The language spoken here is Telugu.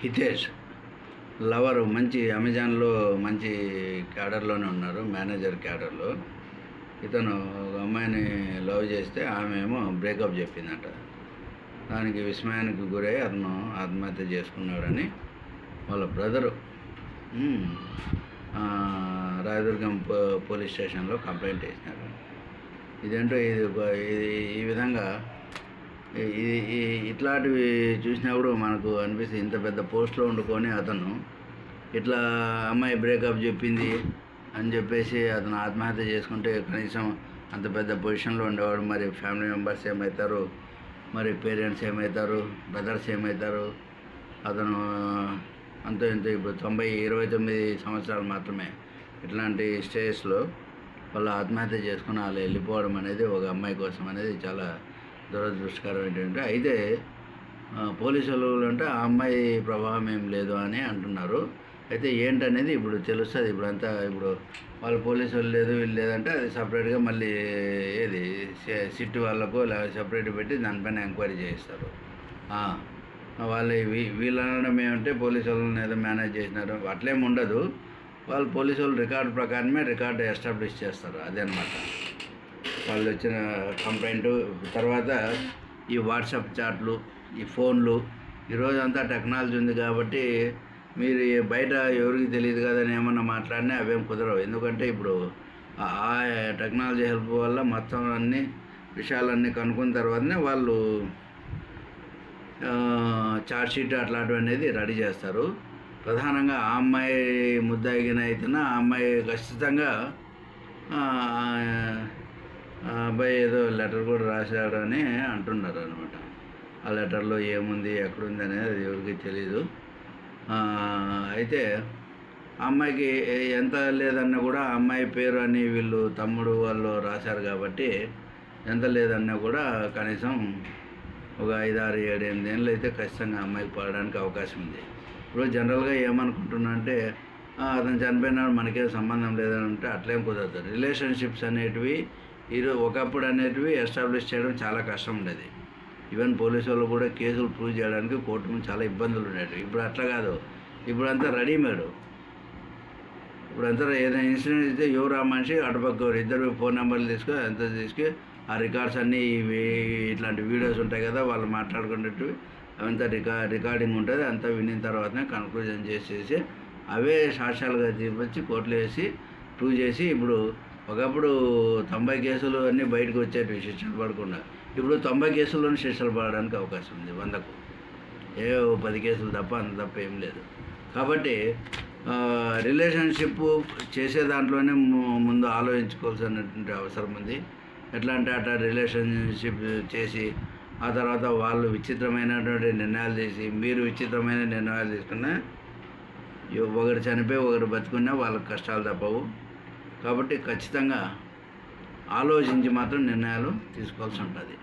హితేష్. లవరు మంచి అమెజాన్లో మంచి క్యాడర్లోనే ఉన్నారు మేనేజర్ క్యాడర్లో. ఇతను ఒక అమ్మాయిని లవ్ చేస్తే ఆమె ఏమో బ్రేకప్ చెప్పిందట. దానికి విస్మయానికి గురై అతను ఆత్మహత్య చేసుకున్నాడని వాళ్ళ బ్రదరు రాయదుర్గం పో- పోలీస్ స్టేషన్లో కంప్లైంట్ చేసినారు. ఇదేంటో ఇది ఇది ఈ విధంగా ఇట్లాంటివి చూసినప్పుడు మనకు అనిపిస్తుంది ఇంత పెద్ద పోస్ట్లో వండుకొని అతను ఇట్లా అమ్మాయి బ్రేకప్ చెప్పింది అని చెప్పేసి అతను ఆత్మహత్య చేసుకుంటే కనీసం అంత పెద్ద పొజిషన్లో ఉండేవాడు మరి ఫ్యామిలీ మెంబర్స్ ఏమవుతారు మరి పేరెంట్స్ ఏమవుతారు బ్రదర్స్ ఏమవుతారు అతను అంత ఇంత ఇప్పుడు తొంభై ఇరవై తొమ్మిది సంవత్సరాలు మాత్రమే ఇట్లాంటి స్టేజ్లో వాళ్ళు ఆత్మహత్య చేసుకుని వాళ్ళు వెళ్ళిపోవడం అనేది ఒక అమ్మాయి కోసం అనేది చాలా దురదృష్టకరం ఏంటంటే అయితే పోలీసు వాళ్ళు అంటే ఆ అమ్మాయి ప్రభావం ఏం లేదు అని అంటున్నారు. అయితే ఏంటనేది ఇప్పుడు తెలుస్తుంది. ఇప్పుడు అంతా ఇప్పుడు వాళ్ళు పోలీసు వాళ్ళు లేదు వీళ్ళు లేదంటే అది సపరేట్గా మళ్ళీ ఏది సిట్ సిట్టు వాళ్ళకు సపరేట్ పెట్టి దానిపైన ఎంక్వైరీ చేయిస్తారు. వాళ్ళు వీ- వీళ్ళు అనడం ఏమంటే పోలీసు వాళ్ళని ఏదో మేనేజ్ చేసినారు. అట్లేం ఉండదు. వాళ్ళు పోలీసు వాళ్ళు రికార్డు ప్రకారమే రికార్డు ఎస్టాబ్లిష్ చేస్తారు. అదే అనమాట వాళ్ళు వచ్చిన కంప్లైంట్ తర్వాత ఈ వాట్సాప్ చాట్లు ఈ ఫోన్లు ఈరోజు అంతా టెక్నాలజీ ఉంది కాబట్టి మీరు బయట ఎవరికి తెలియదు కదని ఏమన్నా మాట్లాడినా అవేం కుదరవు. ఎందుకంటే ఇప్పుడు ఆ టెక్నాలజీ హెల్ప్ వల్ల మొత్తం అన్ని విషయాలన్నీ కనుక్కున్న తర్వాతనే వాళ్ళు చార్జ్ షీట్ అట్లాంటివి అనేది రెడీ చేస్తారు. ప్రధానంగా ఆ అమ్మాయి ముద్దాయిగిన అయితేనే ఆ అమ్మాయి ఖచ్చితంగా ఆ, అబ్బాయి ఏదో లెటర్ కూడా రాశాడు అని అంటున్నారు అనమాట ఆ లెటర్లో ఏముంది ఎక్కడుంది అనేది అది ఎవరికి తెలీదు. అయితే అమ్మాయికి ఎంత లేదన్నా కూడా అమ్మాయి పేరు అని వీళ్ళు తమ్ముడు వాళ్ళు రాశారు కాబట్టి ఎంత లేదన్నా కూడా కనీసం ఒక ఐదు ఆరు ఏడు ఎనిమిది ఏళ్ళు అయితే ఖచ్చితంగా అమ్మాయికి పడడానికి అవకాశం ఉంది. ఇప్పుడు జనరల్గా ఏమనుకుంటున్నా అంటే అతను చనిపోయినాడు మనకేం సంబంధం లేదని అంటే అట్లేం కుదరదు. రిలేషన్షిప్స్ అనేటివి ఈరోజు ఒకప్పుడు అనేటివి ఎస్టాబ్లిష్ చేయడం చాలా కష్టం ఉండేది. ఈవెన్ పోలీసు వాళ్ళు కూడా కేసులు ప్రూవ్ చేయడానికి కోర్టు ముందు చాలా ఇబ్బందులు ఉండేవి ఇప్పుడు అట్లా కాదు. ఇప్పుడు అంతా రెడీమేడ్ ఇప్పుడు అంతా ఏదైనా ఇన్సిడెంట్ అయితే ఎవరు ఆ మనిషి? అటుపక్క ఇద్దరు ఫోన్ నెంబర్లు తీసుకొని ఎంత తీసుకొని ఆ రికార్డ్స్ అన్నీ ఇట్లాంటి వీడియోస్ ఉంటాయి కదా వాళ్ళు మాట్లాడుకునేటివి అవంతా రికా రికార్డింగ్ ఉంటుంది. అంతా వినిన తర్వాతనే కన్క్లూజన్ చేసేసి అవే సాక్ష్యాలుగా చూపించి కోర్టులో వేసి ప్రూవ్ చేసి ఇప్పుడు ఒకప్పుడు తొంభై కేసులు అన్నీ బయటకు వచ్చేవి శిక్షలు పడకుండా. ఇప్పుడు తొంభై కేసుల్లోనే శిక్షలు పడడానికి అవకాశం ఉంది వందకు. ఏ పది కేసులు తప్ప అంత తప్ప ఏం లేదు. కాబట్టి రిలేషన్షిప్ చేసే దాంట్లోనే ము- ముందు ఆలోచించుకోవాల్సినటువంటి అవసరం ఉంది. ఎట్లా అంటే అట్లా రిలేషన్షిప్ చేసి ఆ తర్వాత వాళ్ళు విచిత్రమైనటువంటి నిర్ణయాలు చేసి మీరు విచిత్రమైన నిర్ణయాలు తీసుకున్నా ఒకరు చనిపోయి ఒకరు బతుకున్నా వాళ్ళకి కష్టాలు తప్పవు. కాబట్టి ఖచ్చితంగా ఆలోచించి మాత్రం నిర్ణయాలు తీసుకోవాల్సి ఉంటుంది.